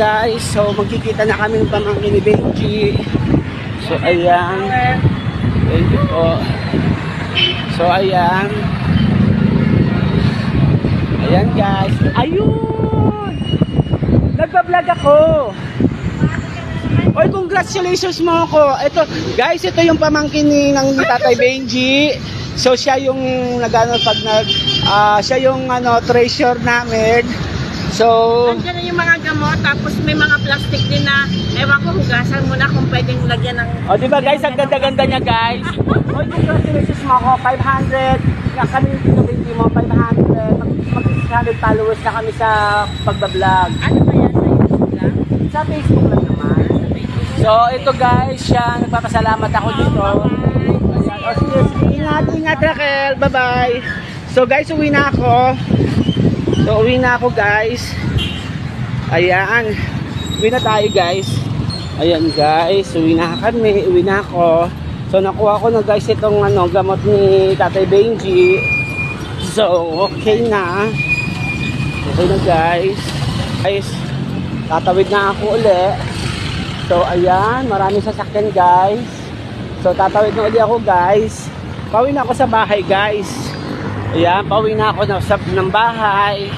guys. So magkikita na kami ng pamangkin ni Benji. So ayan. Thank you po. So ayan. Ayan guys. Ayun! Nagpa-vlog ako. Oy, congratulations mo ako. Ito, guys, ito yung pamangkin ni ng Tatay Benji. So siya yung nagano pag nag ah, siya yung ano treasure namin. So Nandiyan na yung mga gamot, tapos may mga plastic din na, ewan ko, hugasan mo na kung pwedeng lagyan ng... O, di ba guys, ang ganda-ganda niya guys. O, congratulations mo ako, 500. Nga kami yung pinabinti mo, 500. Mag, mag 600 followers na kami sa pagbablog. Ano ba yan sa YouTube lang? Sa Facebook lang naman. So, ito guys, siya, nagpapasalamat ako dito. Ayan. O, sige, sige, ingat, ingat Raquel. Bye-bye. So guys, uwi na ako. So, uwi na ako guys. Ayan. Uwi na tayo guys. Ayan guys, uwi na kami, uwi na ako. So nakuha ko na guys itong ano, gamot ni Tatay Benji. So, okay na. Okay na guys. Guys, tatawid na ako uli. So ayan, maraming sasakyan guys. So tatawid na uli ako guys. Pauwi na ako sa bahay guys. Ayan, pauwi na ako sa, ng bahay.